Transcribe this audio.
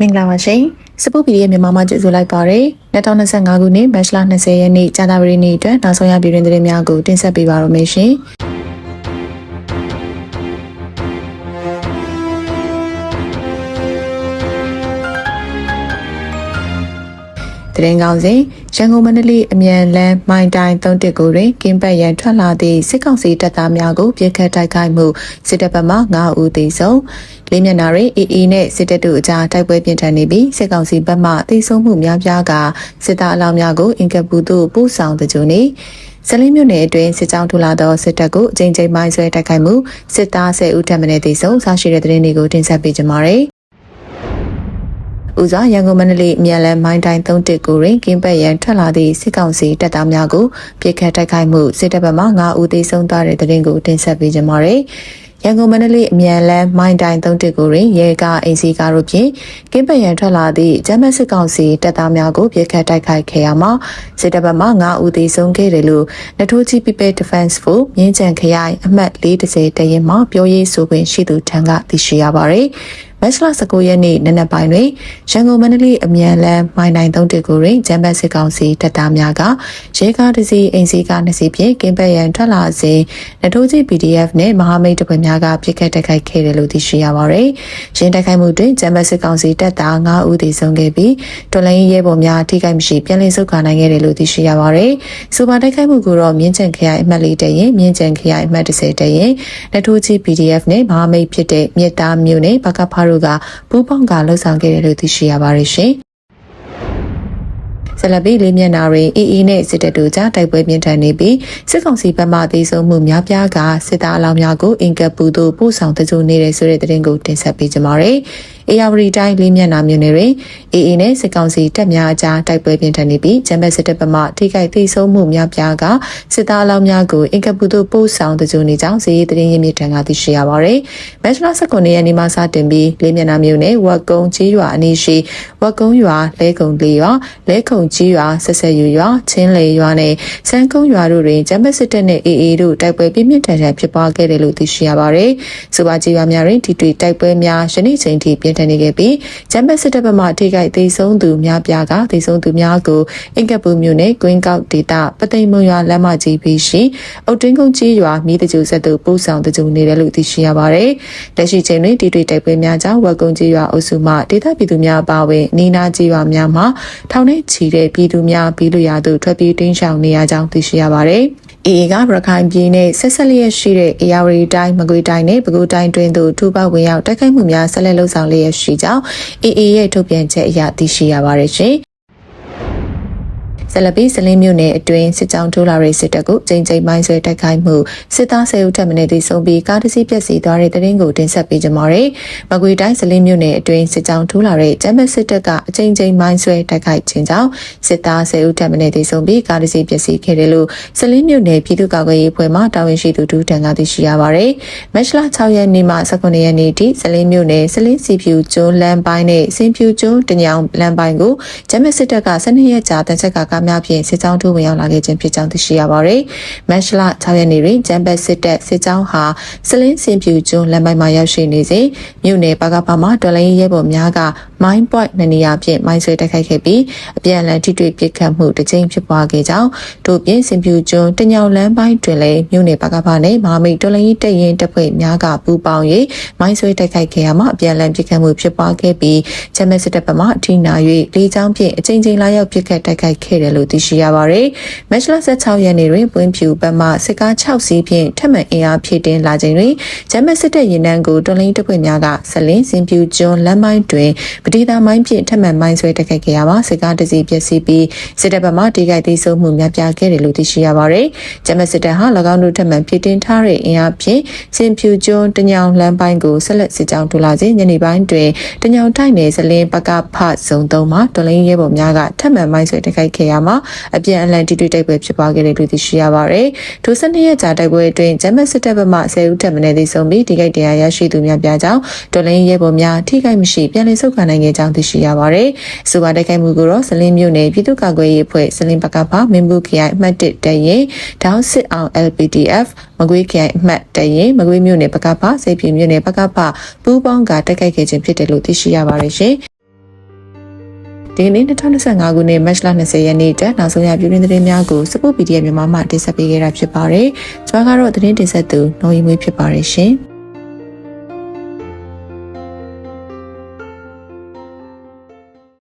မင်္ဂလာပါရှင်စပုတ်ပီရဲ့မြန်မာမှာကြိုဆိုလိုက်ပါရယ်2025ခုနှစ်မတ်လ20ရက်နေ့ကြာသပတေးနေ့အတွက်နောက်ဆုံးရပြည်တွင်သတင်းများကိုတင်ဆက်ပေးပါရမရှင် တရင်ကောင်းစဉ်ရန်ကုန်မန္တလေးအမြန်လမ်းမိုင်တိုင်း၃တစ်ကိုတွင်ကင်းပတ်ရန်ထွက်လာသည့်စစ်ကောင်စီတပ်သားများကိုပြစ်ခတ်တိုက်ခိုက်မှုစစ်တပ်ဘက်မှ9ဦးသေဆုံးလေးမျက်နှာတွင်အေအေနဲ့စစ်တပ်တို့အကြားတိုက်ပွဲပြင်းထန်နေပြီးစစ်ကောင်စီဘက်မှသေဆုံးမှုများပြားကစစ်သားအလောင်းများကိုအင်ကပူသို့ပို့ဆောင်တဲ့ကြိုနေစလင်းမြို့နယ်အတွင်းစစ်ကြောင်းထူလာသောစစ်တပ်ကိုအကြိမ်ကြိမ်မိုင်းဆွဲတိုက်ခိုက်မှုစစ်သား10ဦးထပ်မံသေဆုံးဆရှိတဲ့သတင်းတွေကိုတင်ဆက်ပေးကြပါမယ်။ ဦးစွာရန်ကုန်မန္တလေးမြန်လန်းမိုင်းတိုင်း၃တစ်ကိုတွင်ကင်းပတ်ရန်ထွက်လာသည့်စစ်ကောင်စီတပ်သားများကိုပြစ်ခတ်တိုက်ခိုက်မှုစစ်တပ်ဘက်မှ9ဦးသေဆုံးသွားတဲ့တဲ့တင်ကိုတင်ဆက်ပေးကြပါမယ်။ရန်ကုန်မန္တလေးအမြန်လမ်းမိုင်းတိုင်း၃တစ်ကိုတွင်ရဲကားအိမ်စီကားတို့ဖြင့်ကင်းပတ်ရန်ထွက်လာသည့်ဂျမတ်စစ်ကောင်စီတပ်သားများကိုပြစ်ခတ်တိုက်ခိုက်ခဲ့ရမှာစစ်တပ်ဘက်မှ9ဦးသေဆုံးခဲ့တယ်လို့နထိုးကြီး People Defense Force မြင်းချံခရိုင်အမှတ်40တရင်မှပြောရေးဆိုခွင့်ရှိသူထံကသိရှိရပါသည် မတ်လ19ရက်နေ့နနက်ပိုင်းတွင်ရန်ကုန်မန္တလေးအမြန်လမ်းမိုင်းနိုင်သုံးတစ်ကိုတွင်ဂျမ်ဘတ်စစ်ကောင်စီတပ်သားများကရဲကားတစ်စီးအိမ်စီးကားနှစ်စီးဖြင့်ကင်းပတ်ရန်ထွက်လာစဉ်နထိုးကြီး PDF နှင့်မဟာမိတ်တပ်ဖွဲ့များကပြစ်ခတ်တိုက်ခိုက်ခဲ့တယ်လို့သိရှိရပါသည်။ရင်းတိုက်ခိုက်မှုတွင်ဂျမ်ဘတ်စစ်ကောင်စီတပ်သား9ဦးသေဆုံးခဲ့ပြီးတော်လိုင်းရဲဘော်များထိခိုက်မရှိပြန်လည်ဆုတ်ခွာနိုင်ခဲ့တယ်လို့သိရှိရပါသည်။စူပါတိုက်ခိုက်မှုကိုတော့မြင်းချံခရိုင်အမှတ်၄တရင်မြင်းချံခရိုင်အမှတ်30တရင်နထိုးကြီး PDF နှင့်မဟာမိတ်ဖြစ်တဲ့မြစ်သားမျိုးနှင့်ဘကဖားတို့ကပူးပေါင်းကလှုပ်ဆောင်ခဲ့တယ်လို့သိရှိရပါတယ်ရှင်။ ဆလဘီလေးမျက်နာတွင်အီအီနဲ့စစ်တပ်တို့ကြားတိုက်ပွဲပြင်းထန်နေပြီးစစ်ကောင်စီဘက်မှသေဆုံးမှုများပြားကစစ်သားအလောင်းများကိုအင်ကပူသို့ပို့ဆောင်တကြိုနေတဲ့ဆိုတဲ့သတင်းကိုတင်ဆက်ပေးကြပါမယ်။အေယာဝတီတိုင်းလေးမျက်နာမြို့နယ်တွင်အေအေနဲ့စစ်ကောင်စီတပ်များအကြားတိုက်ပွဲပြင်းထန်နေပြီးဂျမ်ဘတ်စစ်တပ်ဘက်မှထိခိုက်သေဆုံးမှုများပြားကစစ်သားအလောင်းများကိုအင်ကပူသို့ပို့ဆောင်တကြိုနေကြောင်းစီးရီးသတင်းရင်းမြစ်ထံကသိရှိရပါသည်။မတ်လ19ရက်နေ့မှစတင်ပြီးလေးမျက်နာမြို့နယ်ဝက်ကုန်းကြီးရွာအနီးရှိဝက်ကုန်းရွာလဲကုံလေးရွာလဲခုံကြီးရွာဆက်ဆက်ယူရွာချင်းလေရွာနဲ့စန်းကုန်းရွာတို့တွင်ဂျမ်ဘတ်စစ်တပ်နဲ့အေအေတို့တိုက်ပွဲပြင်းပြင်းထန်ထန်ဖြစ်ပွားခဲ့တယ်လို့သိရှိရပါတယ်။စူပါကြီးရွာများတွင်ဒီတွေ့တိုက်ပွဲများယနေ့ချိန်ထိပြင်းထန်နေခဲ့ပြီးဂျမ်ဘတ်စစ်တပ်ဘက်မှထိခိုက်သေဆုံးသူများပြားကသေဆုံးသူများကိုအင်ကပူမြို့နယ်ကွင်းကောက်ဒေတာပသိမ်မွန်ရွာလမ်းမကြီးပြီးရှိအုတ်တင်းကုန်းကြီးရွာမိတကျူဆက်သူပို့ဆောင်တကျူနေတယ်လို့သိရှိရပါတယ်။လက်ရှိချိန်တွင်ဒီတွေ့တိုက်ပွဲများကြောင့်ဝက်ကုန်းကြီးရွာအုပ်စုမှဒေသပြည်သူများပါဝင်နီနာကြီးရွာများမှာထောင်ထဲချီတဲ့ပြည်သူများပြီးလို့ရသူထွက်ပြေးတင်းရှောင်နေရကြောင်းသိရှိရပါတယ်။အေအေကရခိုင်ပြည်နယ်ဆက်ဆက်လျက်ရှိတဲ့အေယာဝတီတိုင်းမကွေတိုင်းနဲ့ပဲခူးတိုင်းတွင်သို့ထူပေါဝင်ရောက်တိုက်ခိုက်မှုများဆက်လက်လှုပ်ဆောင်လျက်ရှိကြောင်းအေအေရဲ့ထုတ်ပြန်ချက်အရသိရှိရပါတယ်ရှင်။ ဆလပီစလင်းမြို့နယ်အတွင်းစစ်ကြောင်းထိုးလာတဲ့စစ်တပ်ကိုချိန်ချိန်မိုင်းဆွဲတိုက်ခိုက်မှုစစ်သားဆယ်ဦးထပ်မံသေဆုံးပြီးကားတစ်စီးပျက်စီးသွားတဲ့တဲ့ရင်ကိုတင်ဆက်ပေးကြပါရယ်။မကွေတိုင်းစလင်းမြို့နယ်အတွင်းစစ်ကြောင်းထိုးလာတဲ့ကျမ်းမစစ်တပ်ကအချိန်ချိန်မိုင်းဆွဲတိုက်ခိုက်ခြင်းကြောင့်စစ်သားဆယ်ဦးထပ်မံသေဆုံးပြီးကားတစ်စီးပျက်စီးခဲ့တယ်လို့စလင်းမြို့နယ်ပြည်သူ့ကာကွယ်ရေးအဖွဲ့မှတာဝန်ရှိသူဒူတန်ကသိရှိရပါရယ်။မတ်လ6ရက်နေ့မှ19ရက်နေ့ထိစလင်းမြို့နယ်စလင်းစီဖြူကျွန်းလမ်းပိုင်းနဲ့စင်ဖြူကျွန်းတညောင်လမ်းပိုင်းကိုကျမ်းမစစ်တပ်က12ရက်ကြာတန်ချက်ကကားများဖြင့်စစ်ကြောင်းထိုးဝင်ရောက်လာခဲ့ခြင်းဖြစ်ကြောင်းသိရှိရပါတယ်။မတ်လ6ရက်နေ့တွင်ဂျမ်ဘတ်စစ်တပ်စစ်ကြောင်းဟာစလင်းစင်ပြူကျွန်းလမ်းပိုင်းမှာရောက်ရှိနေစဉ်မြို့နယ်ပါကပါမှာတော်လိုင်းရဲဘော်များက mine point နှစ်နေရာဖြင့်မိုင်းဆွဲတိုက်ခိုက်ခဲ့ပြီးအပြန်အလှန်ထိတွေ့ပစ်ခတ်မှုတစ်ကြိမ်ဖြစ်ပွားခဲ့ကြောင်းတို့ပြင်စင်ပြူကျွန်းတညောင်လမ်းပိုင်းတွင်လည်းမြို့နယ်ပါကပါနဲ့မဟာမိတ်တော်လိုင်းတပ်ရင်တပ်ဖွဲ့များကပူးပေါင်း၍မိုင်းဆွဲတိုက်ခိုက်ခဲ့ရမှာအပြန်အလှန်ပစ်ခတ်မှုဖြစ်ပွားခဲ့ပြီးဂျမ်ဘတ်စစ်တပ်ဘက်မှအထိနာ၍လေကြောင်းဖြင့်အကြိမ်ကြိမ်လာရောက်ပစ်ခတ်တိုက်ခိုက်ခဲ့တယ်လို့သိရှိရပါတယ်။မတ်လ16ရက်နေ့တွင်ပွင့်ဖြူဘက်မှစစ်ကား6စီးဖြင့်ထပ်မံအင်အားဖြည့်တင်းလာချိန်တွင်ဂျမ်ဘတ်စစ်တပ်ရင်နှန်းကိုတော်လိုင်းတပ်ဖွဲ့များကဆလင်းစင်ပြူကျွန်းလမ်းပိုင်းတွင်ပတိသာမိုင်းဖြင့်ထပ်မံမိုင်းဆွဲတိုက်ခိုက်ခဲ့ရမှာစစ်ကားတစ်စီးပျက်စီးပြီးစစ်တပ်ဘက်မှတိခိုက်သိမ်းဆုပ်မှုများပြားခဲ့တယ်လို့သိရှိရပါတယ်။ဂျမ်ဘတ်စစ်တပ်ဟာ၎င်းတို့ထပ်မံဖြည့်တင်းထားတဲ့အင်အားဖြင့်စင်ဖြူကျွန်းတညောင်လမ်းပိုင်းကိုဆက်လက်စစ်ကြောင်းထူလာစဉ်ညနေပိုင်းတွင်တညောင်တိုက်နယ်ဇလင်းပကဖဇုံ3မှာတော်လိုင်းရဲဘော်များကထပ်မံမိုင်းဆွဲတိုက်ခိုက်ခဲ့ရမှာအပြန်အလှန်တိတွေ့တိုက်ပွဲဖြစ်ပွားခဲ့တယ်လို့သိရှိရပါတယ်။ထို12ရက်ကြာတိုက်ပွဲအတွင်းဂျမ်ဘတ်စစ်တပ်ဘက်မှ10ဦးထပ်မံသေဆုံးပြီးဒီကိတ်တရားရရှိသူများပြားကြောင်းတော်လိုင်းရဲဘော်များထိခိုက်မရှိပြန်လည်ဆုတ်ခွာနိုင်ခဲ့ကြောင်းသိရှိရပါတယ်။ဆိုပါတိုက်ခိုက်မှုကိုတော့ဇလင်းမြို့နယ်ပြည်သူ့ကာကွယ်ရေးအဖွဲ့ဇလင်းပကဖမင်းဘူးခရိုင်အမှတ်1တရင်ဒေါင်းစစ်အောင် LPDF မကွေးခရိုင်အမှတ်တရင်မကွေးမြို့နယ်ပကဖစိတ်ပြင်းမြို့နယ်ပကဖပူးပေါင်းကတိုက်ခိုက်ခဲ့ခြင်းဖြစ်တယ်လို့သိရှိရပါတယ်ရှင်။ ဒီကနေ့2025ခုနှစ်မတ်လ20ရက်နေ့တက်နောက်ဆုံးရပြည်တွင်းသတင်းများကိုစပုတ် PDF မြန်မာမှတင်ဆက်ပေးခဲ့တာဖြစ်ပါတယ်ကျွန်တော်ကတော့သတင်းတင်ဆက်သူနှော်ရီမွေးဖြစ်ပါတယ်ရှင်။